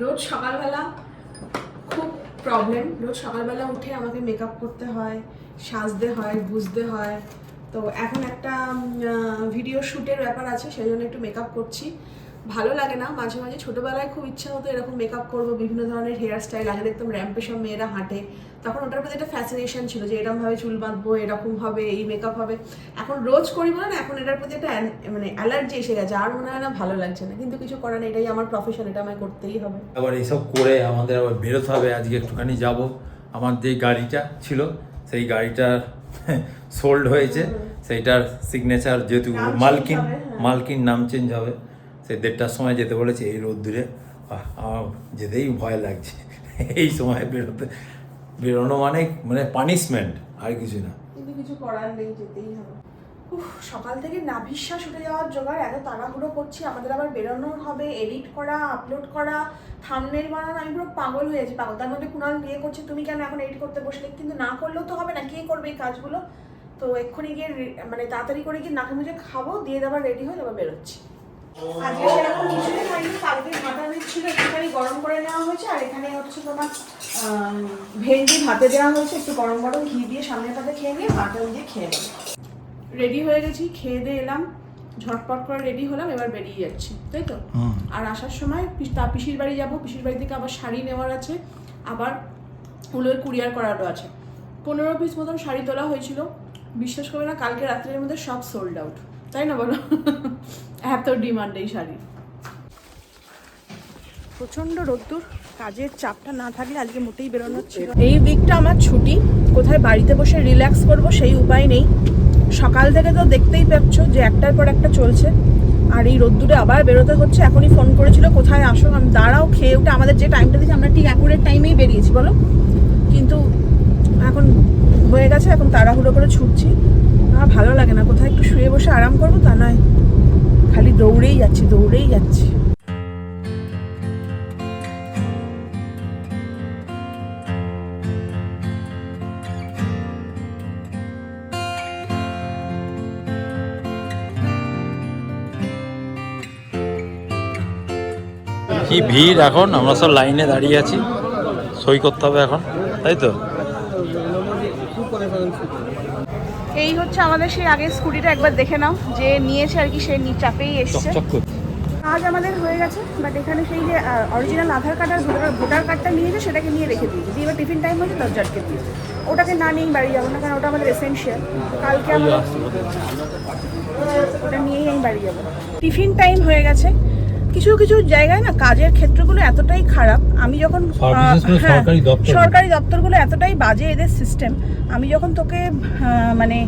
রোজ সকালবেলা খুব প্রবলেম রোজ সকালবেলা উঠে আমাকে মেকআপ করতে হয়, সাজতে হয়, বুঝতে হয়। তো এখন একটা ভিডিও শ্যুটের ব্যাপার আছে, সেই জন্য একটু মেকআপ করছি। ভালো লাগে না, মাঝে মাঝে ছোটোবেলায় খুব ইচ্ছা হতো এরকম মেকআপ করব, বিভিন্ন ধরনের হেয়ার স্টাইল আগে দেখতাম র্যাম্পে সব মেয়েরা হাঁটে। তখন ওটার প্রতি একটা ফ্যাসিনেশন ছিল যে এরকম ভাবে চুল বাঁধবো এরকম হবে এই মেকআপ হবে। এখন রোজ করি বলে না এখন এটার প্রতি একটা মানে অ্যালার্জি এসে গেছে আর মনে হয় না ভালো লাগছে না। কিন্তু কিছু করার এটাই আমার প্রফেশন এটা আমায় করতেই হবে। আবার এইসব করে আমাদের আবার বেরোতে হবে আজকে একটুখানি যাব। আমার যে গাড়িটা ছিল সেই গাড়িটার সোল্ড হয়েছে। সেইটার সিগনেচার যেহেতু মালকিন হ্যাঁ। মালকিন নাম চেঞ্জ হবে। সেই দেড়টার সময় যেতে বলেছে এই রোদ্দুরে। যেতেই ভয় লাগছে। এই সময় বেরোতে। বেরোনো মানে মানে পানিশমেন্ট আর কিছু না। কিন্তু কিছু করার নেই, যেতেই হবে। সকাল থেকে নাভিশ্বাস উঠে যাওয়ার জোগাড়, এত তাড়াহুড়ো করছি, আমাদের আবার বেরোনোর হবে এডিট করা আপলোড করা থামনেল বানানো, আমি পুরো পাগল হয়ে যাচ্ছি, পাগল। তার মধ্যে কুণাল বিয়ে করছে, তুমি কেন এখন এডিট করতে বসলে? কিন্তু না করলেও তো হবে না, কে করবে এই কাজগুলো? তো এক্ষুনি গিয়ে মানে তাড়াতাড়ি করে গিয়ে নাকে মুখে খাব, দিয়ে আবার রেডি হয়ে তারপর বেরোচ্ছি। আজকে সেরকম কিছুই হয়নি কালকে মাটন ছিল একটুখানি গরম করে নেওয়া হয়েছে আর এখানে হচ্ছে তোমার ভেন্ডি ভাতে দেওয়া হয়েছে একটু গরম গরম ঘি দিয়ে সামনের পাতে খেয়ে নিয়ে মাটন দিয়ে খেয়ে নেব। রেডি হয়ে গেছি খেয়ে দিয়ে এলাম ঝটপট করে রেডি হলাম এবার বেরিয়ে যাচ্ছি তাই তো? আর আসার সময় তা পিসির বাড়ি যাব পিসির বাড়ি থেকে আবার শাড়ি নেওয়ার আছে আবার উলোয় কুরিয়ার করারও আছে। পনেরো পিস মতন শাড়ি তোলা হয়েছিল বিশ্বাস করবে না কালকে রাত্রের মধ্যে সব সোল্ড আউট তাই না বলো? এত ডিমান্ড এই শাড়ি। প্রচণ্ড রোদ্দুর কাজের চাপটা না থাকলে আজকে মোটেই বেরোনো ছিল এই উইকটা আমার ছুটি কোথায় বাড়িতে বসে রিল্যাক্স করব সেই উপায় নেই। সকাল থেকে তো দেখতেই পাচ্ছ যে একটার পর একটা চলছে আর এই রোদ্দুরে আবার বেরোতে হচ্ছে। এখনই ফোন করেছিল কোথায় আসো? আমি দাঁড়াও খেয়ে উঠে আমাদের যে টাইমটা দিয়েছি আমরা ঠিক অ্যাকুরেট টাইমেই বেরিয়েছি বলো? কিন্তু এখন হয়ে গেছে এখন তাড়াহুড়ো করে ছুটছি। আমার ভালো লাগে না। কোথায় একটু শুয়ে বসে আরাম করব তা নয়। খালি দৌড়েই যাচ্ছি দৌড়েই যাচ্ছি। কি ভিড় এখন? আমরা সব লাইনে দাঁড়িয়ে আছি। সই করতে হবে এখন, তাই তো? এই হচ্ছে আমাদের সেই আগের স্কুটিটা একবার দেখে নাও। যে নিয়েছে আর কি সে চাপেই এসছে। কাজ আমাদের হয়ে গেছে বাট এখানে সেই যে অরিজিনাল আধার কার্ড আর ভোটার ভোটার কার্ডটা নিয়েছে সেটাকে নিয়ে রেখে দিয়েছে। দিয়ে এবার টিফিন টাইম হয়েছে দরজা আটকে দিয়েছে। ওটাকে না নিয়েই বাড়ি যাব না কারণ ওটা আমাদের এসেনশিয়াল কালকে বোধহয়। ওটা। নিয়েই আমি বাড়ি যাব। টিফিন টাইম হয়ে গেছে। কিছু কিছু জায়গায় না কাজের ক্ষেত্রগুলো এতটাই খারাপ। আমি যখন হ্যাঁ, সরকারি দপ্তরগুলো। এতটাই বাজে এদের সিস্টেম আমি যখন তোকে মানে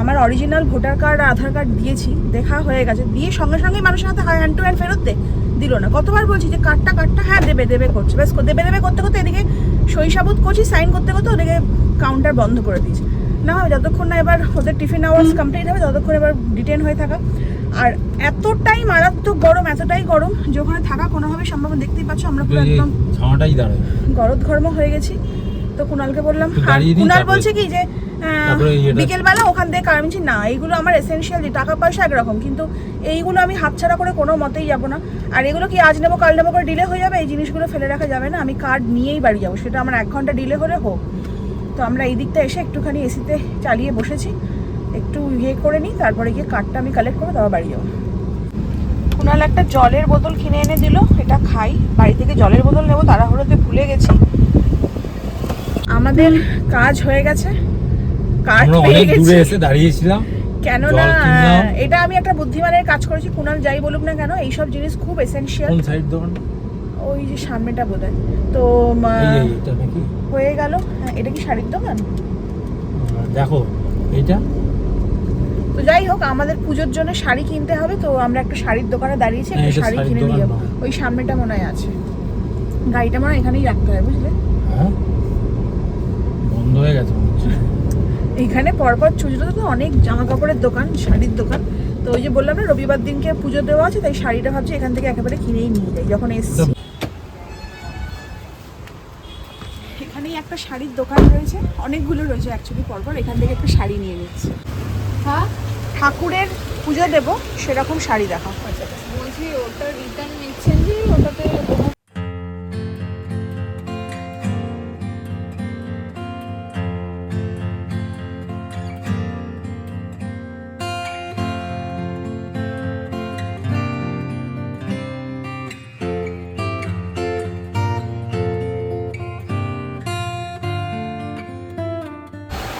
আমার অরিজিনাল ভোটার কার্ড আর আধার কার্ড দিয়েছি দেখা হয়ে গেছে দিয়ে সঙ্গে সঙ্গে মানুষের হাতে হ্যান্ড টু হ্যান্ড ফেরত দে দিল না। কতবার বলছি যে কার্ডটা কার্ডটা হ্যাঁ দেবে দেবে করছে। ব্যাস দেবে দেবে করতে করতে এদিকে সই সাবুত করছি সাইন করতে করতে ওদিকে কাউন্টার বন্ধ করে দিয়েছে। না যতক্ষণ না এবার ওদের টিফিন আওয়ার্স কমপ্লিট হবে ততক্ষণ এবার ডিটেন হয়ে থাকা। আর এতটাই মারাত্মক গরম এতটাই গরম যে ওখানে থাকা কোনোভাবে সম্ভব দেখতেই পাচ্ছ আমরা পুরো একদম ছাওয়াটাই দাঁড়ায়। গরদ ঘর্ম হয়ে গেছি। তো কুণালকে বললাম তারপরে- বলছে কি যে বিকেলবেলা ওখান থেকে কারমিছি না এইগুলো আমার এসেনশিয়াল যে টাকা পয়সা একরকম কিন্তু এইগুলো আমি হাতছাড়া করে কোনো মতেই যাব না। আর এগুলো কি আজ নেব কাল নেব করে ডিলে হয়ে যাবে? এই জিনিসগুলো ফেলে রাখা যাবে না। আমি কার্ড নিয়েই বাড়ি যাব। সেটা আমার এক ঘণ্টা ডিলে হলে হোক। তো আমরা এই দিকটা এসে একটুখানি এসিতে চালিয়ে বসেছি। একটু ইয়ে করে নিই তারপরে গিয়ে কার্ডটা আমি কালেক্ট করে তারপর বাড়ি যাব। কুনাল একটা জলের বোতল কিনে এনে দিল এটা খাই। বাড়ি থেকে জলের বোতল নেব তাড়াহুড়োতে ভুলে গেছি। আমাদের কাজ হয়ে গেছে। কার্ড আমরা পেয়ে অনেক গেছি। এসে দাঁড়িয়েছিলাম। কেননা এটা আমি একটা বুদ্ধিমানের কাজ করেছি কুণাল যাই বলুক না কেন এইসব জিনিস খুব এসেনশিয়াল কোন সাইড দোকান ওই যে সামনেটা বোধ হয় তো হয়ে গেল। এটা কি শাড়ির দোকান? দেখো এইটা তো যাই হোক আমাদের পুজোর জন্য শাড়ি কিনতে হবে তো আমরা একটা শাড়ির দোকানে দাঁড়িয়েছি হ্যাঁ, একটা শাড়ি কিনে নিয়ে যাব। ওই সামনেটা মনে হয় আছে। গাড়িটা মনে হয় এখানেই রাখতে হয় বুঝলে? হ্যাঁ? বন্ধ হয়ে গেছে এখানে পরপর চুজরোতে তো অনেক জামা কাপড়ের দোকান শাড়ির দোকান। তো ওই যে বললাম না রবিবার দিনকে পুজো দেওয়া আছে তাই শাড়িটা ভাবছি এখান থেকে একেবারে কিনেই নিয়ে যাই যখন এসছি। এখানেই একটা শাড়ির দোকান রয়েছে অনেকগুলো রয়েছে অ্যাকচুয়ালি পরপর এখান থেকে একটা শাড়ি নিয়ে নিচ্ছে। ঠাকুরের পূজা দেব, সেরকম শাড়ি দেখা। আচ্ছা, আচ্ছা, বলছি ওটা রিটার্ন নিচ্ছেন যে ওটাতে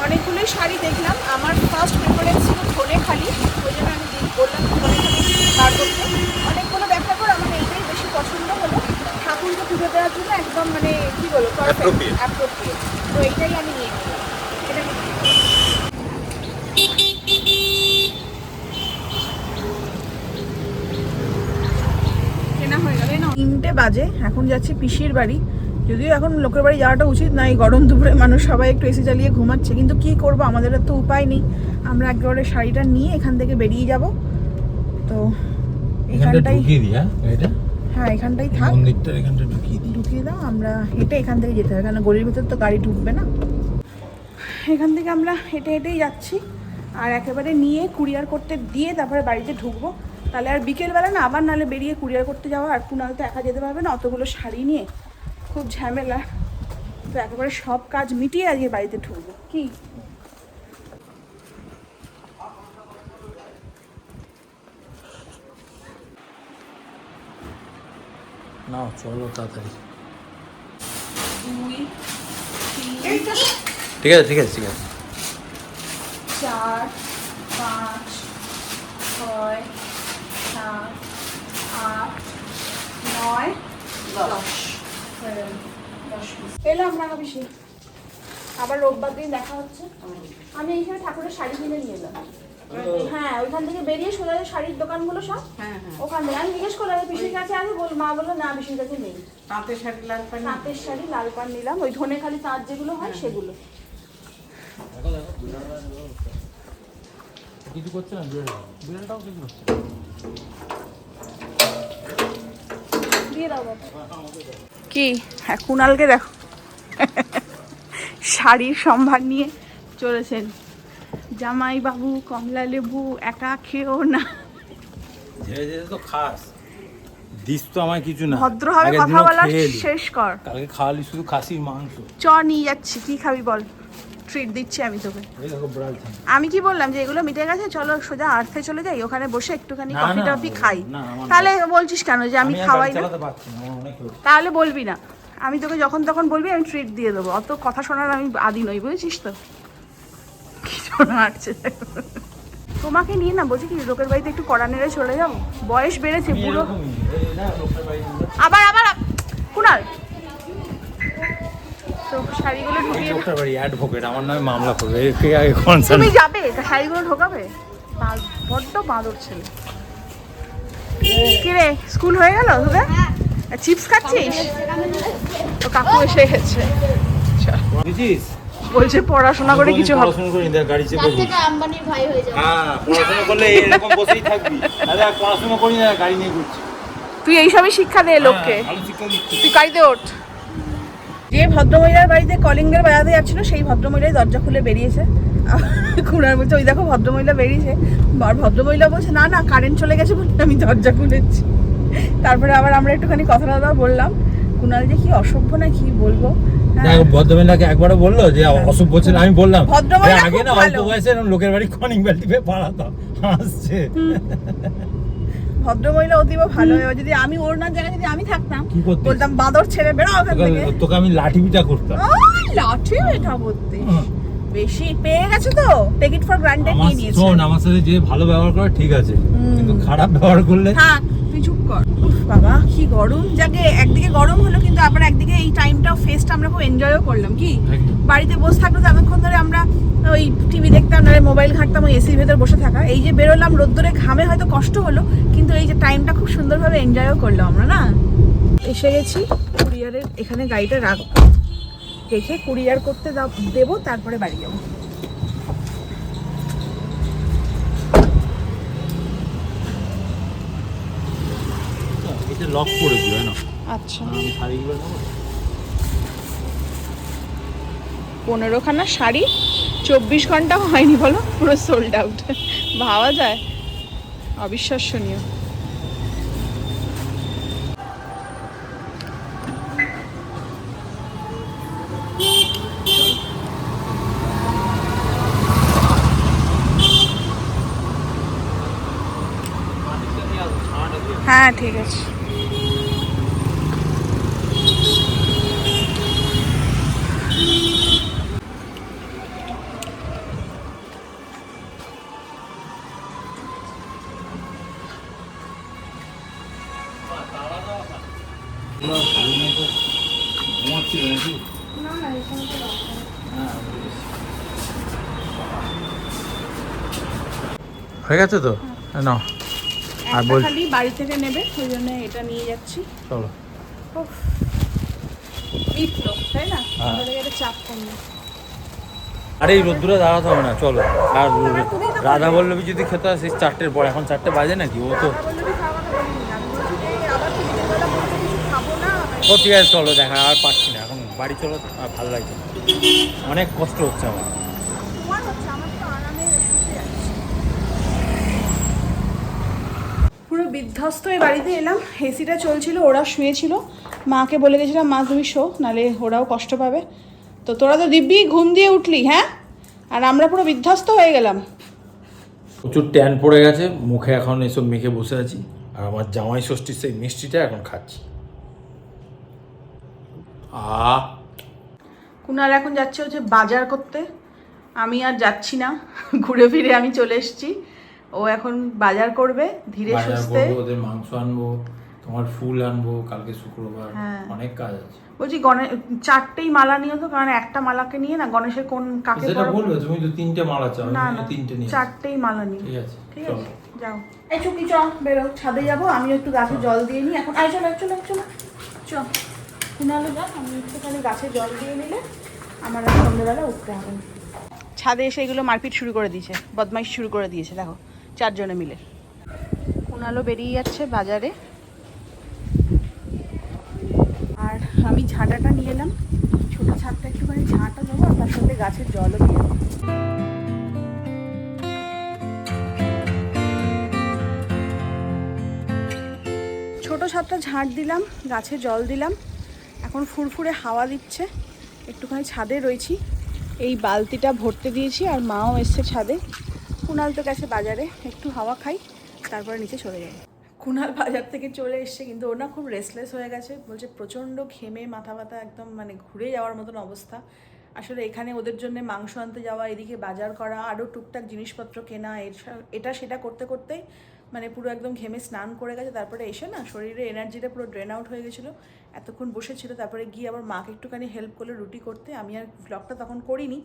অনেকগুলোই শাড়ি দেখলাম। আমার ফার্স্ট খালি ওই জন্য আমি বললাম বার করতে। অনেকগুলো আমার এইটাই বেশি পছন্দ হলো। ঠাকুরকে পুজো দেওয়ার জন্য একদম মানে কি পারফেক্ট অ্যাপ্রোপ্রিয়েট তো এইটাই আমি নিয়ে নিলাম। হয়ে তিনটে বাজে এখন যাচ্ছি পিসির বাড়ি। যদিও এখন লোকের বাড়ি যাওয়াটা উচিত না এই গরম দুপুরে মানুষ সবাই একটু এসি চালিয়ে ঘুমাচ্ছে কিন্তু কি করব আমাদের আর তো উপায় নেই। আমরা একেবারে শাড়িটা নিয়ে এখান থেকে বেরিয়ে যাব। তো এখানটাই হ্যাঁ? হ্যাঁ এখানটাই থাক। ঢুকিয়ে দাও আমরা হেঁটে এখান থেকে যেতে হবে। কারণ গলির ভিতর তো গাড়ি ঢুকবে না। এখান থেকে আমরা হেঁটে হেঁটেই যাচ্ছি। আর একেবারে নিয়ে কুরিয়ার করতে দিয়ে তারপরে বাড়িতে ঢুকবো। তাহলে আর বিকেলবেলা না আবার নাহলে বেরিয়ে কুরিয়ার করতে যাওয়া। আর কুনাল তো একা যেতে পারবে না অতগুলো শাড়ি নিয়ে। খুব ঝামেলা। তো একেবারে সব কাজ মিটিয়ে আজকে বাড়িতে ঢুকবো। কি? না চলো তাড়াতাড়ি। দুই তিন ঠিক আছে ঠিক আছে ঠিক আছে। চার পাঁচ ছয় সাত আট নয় দশ। দশ piece। পেলাম না বেশি আবার রোববার দিন দেখা হচ্ছে। আমি এইখানে ঠাকুরের শাড়ি কিনে নিয়ে এলাম হ্যাঁ ওইখান থেকে বেরিয়ে সোজা যে শাড়ির দোকানগুলো সব? হ্যাঁ হ্যাঁ। ওখান থেকে। আমি জিজ্ঞেস করলাম পিসির কাছে আছে বল মা বলল না পিসির কাছে নেই। তাঁতের শাড়ি লাল পানি তাঁতের শাড়ি লাল পান নিলাম। ওই ধনে খালি তাঁত যেগুলো হয় সেগুলো। কিছু করছে না? বিড়ালটাও কিছু করছে কি? হ্যাঁ কুণালকে দেখো। শাড়ির সম্ভার নিয়ে চলেছেন। জামাই বাবু কমলা লেবু একা খেও না। ধীরে ধীরে তো খাস। দিস তো কিছু না। ভদ্রভাবে কথা বলা শেষ কর। কালকে খাওয়ালি শুধু খাসির মাংস। চ নিয়ে যাচ্ছি। কি খাবি বল? ট্রিট দিচ্ছি আমি তোকে। আমি কি বললাম যে এগুলো মিটে গেছে? চলো সোজা আর্থে চলে যাই। ওখানে বসে একটুখানি কফি টফি খাই। তাহলে বলছিস কেন যে আমি খাওয়াই না। তাহলে বলবি না। আমি তোকে যখন তখন বলবি আমি ট্রিট দিয়ে দেবো। অত কথা শোনার আমি আদি নই বুঝেছিস তো? কি শোনা তোমাকে নিয়ে না বলছি কি লোকের বাড়িতে একটু কড়া নেড়ে চলে যাব বয়স বেড়েছে পুরো। আবার আবার কুনাল। তো শাড়িগুলো ঢুকিয়ে লোকটার বাড়ি অ্যাডভোকেট আমার নামে মামলা করবে একে আগে কনসার্ন তুমি যাবে শাড়িগুলো ঢোকাবে? বড্ড বাঁদর ছেলে। কিরে স্কুল হয়ে গেল তোদের? চিপস খাচ্ছিস? তো কাকু এসে গেছে। বুঝিস বলছে পড়াশোনা করে কিছু হবে। পড়াশোনা করি দেখ গাড়ি চেপে। থেকে আম্বানির ভাই হয়ে যাবে। হ্যাঁ পড়াশোনা করলে এরকম বসেই থাকবি। আরে পড়াশোনা করি না গাড়ি নিয়ে ঘুরছি। তুই এইসবই শিক্ষা দে লোককে। হ্যাঁ, শিক্ষা তুই গাড়িতে ওঠ। যে ভদ্রমহিলার বাড়িতে কলিং বেল বাজাতে যাচ্ছিল সেই ভদ্রমহিলাই দরজা খুলে বেরিয়েছে। খুঁড়ার বলছে ওই দেখো ভদ্রমহিলা বেরিয়েছে। আর ভদ্রমহিলা বলছে না না কারেন্ট চলে গেছে বলে আমি দরজা খুলেছি। তারপরে আবার আমরা একটুখানি কথা টথা বললাম। কুণাল যে কি অসভ্য না কি বলব? ভদ্রমহিলাকে একবারও বলল যে অসভ্য ছিল আমি বললাম আগে না অল্প বয়সে লোকের বাড়ি কনিং বেল টিপে পাড়াতাম হাসছে। ভদ্রমহিলা অতীব ভালো। হয় যদি আমি ওর না জায়গায় যদি আমি থাকতাম বলতাম বাঁদর ছেড়ে বেরো ওখান থেকে। তোকে- আমি লাঠি পিটা করতাম। লাঠি করতে হুম। বেশি পেয়ে গেছে তো? টেক ইট ফর গ্রান্টেড নিয়ে নিয়েছে। শোন আমার সাথে যে ভালো ব্যবহার করে ঠিক আছে। কিন্তু খারাপ ব্যবহার করলে থাক তুই চুপ কর। উফ বাবা কি গরম। যাকে একদিকে গরম হলো কিন্তু আবার একদিকে এই টাইমটা ফেসটা আমরা খুব এনজয়ও করলাম কি? বাড়িতে বসে থাকলে তো এতক্ষণ ধরে আমরা ওই টিভি দেখতাম না মোবাইল ঘাঁটতাম ওই এসির ভেতর বসে থাকা। এই যে বেরোলাম রোদ্দুরে ঘামে হয়তো কষ্ট হলো কিন্তু এই যে টাইমটা খুব সুন্দরভাবে এনজয়ও করলাম আমরা না? এসে গেছি কুরিয়ারের এখানে গাড়িটা রাখব। রেখে কুরিয়ার করতে দেবো তারপরে বাড়ি যাব। এটা লক করে দিও না? আচ্ছা। আমি শাড়িগুলো নেব। পনেরোখানা শাড়ি চব্বিশ ঘণ্টা হয়নি বলো পুরো সোল্ড আউট ভাবা যায়। অবিশ্বাসনীয়। হ্যাঁ ঠিক আছে। হয়ে গেছে তো? না আর বল- খালি বাড়ি থেকে নেবে ওই জন্য এটা নিয়ে যাচ্ছি। চলো। মিটলো তাই না? হ্যাঁ। আমাদের একটা চাপ কমলো আরে এই রোদ্দুরে দাঁড়াতে হবে না চলো। আর রাধা বললে। বল্লভী যদি খেতে আসে চারটের পর। এখন চারটে বাজে নাকি? ও তো ও ঠিক আছে চলো দেখা আর পারছি না। এখন বাড়ি চলো আর ভালো লাগছে। অনেক কষ্ট হচ্ছে আমার তোমার হচ্ছে আমার তো আরামে শুতে যাচ্ছে পুরো বিধ্বস্ত এই বাড়িতে এলাম এসিটা চলছিল ওরা শুয়েছিল। মাকে বলে গেছিলাম মা তুমি শো নালে ওরাও কষ্ট পাবে। তো তোরা তো দিব্যি ঘুম দিয়ে উঠলি হ্যাঁ? আর আমরা পুরো বিধ্বস্ত হয়ে গেলাম। প্রচুর ট্যান পড়ে গেছে মুখে এখন এসব মেখে বসে আছি আর আমার জামাই ষষ্ঠীর সেই মিষ্টিটা এখন খাচ্ছি। আ কুনাল এখন যাচ্ছে হচ্ছে বাজার করতে। আমি আর যাচ্ছি না ঘুরে ফিরে আমি চলে এসেছি। ও এখন বাজার করবে ধীরে সুস্থে। ওদের মাংস আনব তোমার ফুল আনব কালকে শুক্রবার হ্যাঁ। অনেক কাজ আছে। বলছি গণে চারটেই মালা নিও তো কারণ একটা মালাকে নিয়ে না গণেশের কোন কাকে সেটা বলবে তুমি তো তিনটে মালা চাও না না তিনটে নিয়ে চারটেই মালা নিও ঠিক আছে ঠিক আছে যাও। এই চুকি চ বেরো ছাদে যাব আমি একটু গাছে জল দিয়ে নিই এখন আই চলো চলো চলো। চ। কুনালে যা আমি একটুখানি গাছে জল দিয়ে নিলে আমার সন্ধ্যেবেলা উঠতে হবে ছাদে এসে এগুলো মারপিট শুরু করে দিয়েছে বদমাইশ শুরু করে দিয়েছে দেখো। চারজনে মিলে। কুনালো বেরিয়ে যাচ্ছে বাজারে। আর আমি ঝাঁটাটা নিয়ে এলাম। ছোটো ছাদটা একটুখানি ঝাঁটা দেবো আর তার সাথে গাছের জলও দিয়ে ছোট ছাদটা ঝাঁট দিলাম, গাছে জল দিলাম। এখন ফুরফুরে হাওয়া দিচ্ছে। একটুখানি ছাদে রয়েছি। এই বালতিটা ভরতে দিয়েছি আর মাও এসছে ছাদে। কুনাল তো গেছে বাজারে, একটু হাওয়া খাই, তারপরে নিচে চলে যাই। কুনাল বাজার থেকে চলে এসছে, কিন্তু ওর না খুব রেসলেস হয়ে গেছে, বলছে প্রচণ্ড ঘেমে, মাথা ব্যথা একদম মানে ঘুরে যাওয়ার মতন অবস্থা। আসলে এখানে ওদের জন্য মাংস আনতে যাওয়া, এদিকে বাজার করা আরও টুকটাক জিনিসপত্র কেনা এটা সেটা করতে করতেই মানে পুরো একদম ঘেমে স্নান করে গেছে তারপরে এসে না শরীরে এনার্জিটা পুরো ড্রেন আউট হয়ে গেছিল। এতক্ষণ বসেছিল তারপরে গিয়ে আবার মাকে একটুখানি হেল্প করল রুটি করতে। আমি আর ব্লগটা তখন করিনি।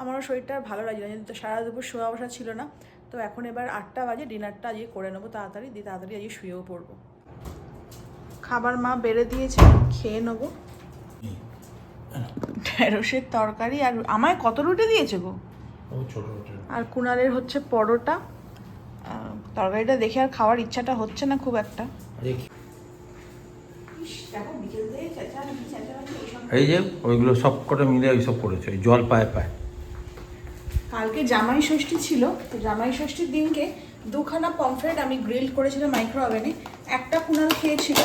আমারও শরীরটা আর ভালো লাগছিল না তো সারা দুপুর শোয়া বসা ছিল না। তো এখন এবার আটটা বাজে ডিনারটা আজকে করে নেব তাড়াতাড়ি দিয়ে তাড়াতাড়ি আজকে শুয়েও পড়ব। খাবার মা বেড়ে দিয়েছে খেয়ে নেব। ঢেঁড়সের তরকারি আর আমায় কত রুটি দিয়েছে গো? আর কুনালের হচ্ছে পরোটা। তরকারিটা দেখে আর খাওয়ার ইচ্ছাটা হচ্ছে না খুব একটা। দেখি। এই যে ওইগুলো সব কটা মিলে ওইসব করেছে ওই জল পায় পায়। কালকে জামাই ষষ্ঠী ছিল তো জামাই ষষ্ঠীর দিনকে দুখানা পমফ্রেট আমি গ্রিল করেছিলাম মাইক্রো ওভেনে একটা কুনাল খেয়েছিল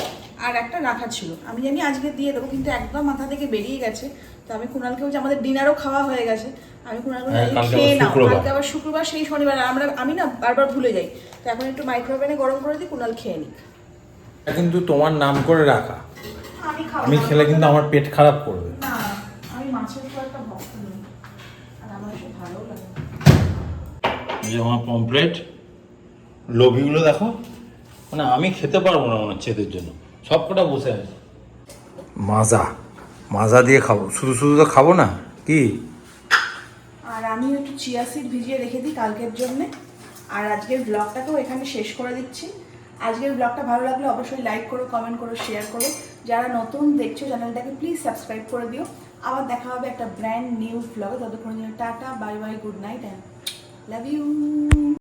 আর একটা রাখা ছিল। আমি জানি আজকে দিয়ে দেবো কিন্তু একদম মাথা থেকে বেরিয়ে গেছে। তো আমি কুনালকে বলছি আমাদের ডিনারও খাওয়া হয়ে গেছে। আমি কুনালকে হ্যাঁ, খেয়ে আবার নাও শুক্রবার। কালকে আবার শুক্রবার সেই শনিবার। আর আমরা আমি না বারবার ভুলে যাই। তো এখন একটু মাইক্রো ওভেনে গরম করে দিই কুনাল খেয়ে নিই কিন্তু তোমার নাম করে রাখা। আমি খাব আমি না। খেলে কিন্তু আমার পেট খারাপ করবে। না আমি মাছের একটা ভক্ত নই। আর আমার এসব ভালো লাগে এই যে আমার পমপ্লেট লোভিগুলো দেখো। মানে আমি খেতে পারব না মনে হচ্ছে এদের জন্য। সব কটা বসে আছে। মাজা মাজা দিয়ে খাব। শুধু শুধু তো খাব না কি? আর আমি একটু চিয়া সিড ভিজিয়ে রেখে দিই কালকের জন্য। আর আজকের ব্লগটাকেও এখানে শেষ করে দিচ্ছি। আজকের ব্লগটা ভালো লাগলে অবশ্যই লাইক করো কমেন্ট করো শেয়ার করো। যারা নতুন দেখছ চ্যানেলটাকে প্লিজ সাবস্ক্রাইব করে দিও। আবার দেখা হবে একটা ব্র্যান্ড নিউ ব্লগে ততক্ষণ tata bye bye good night and love you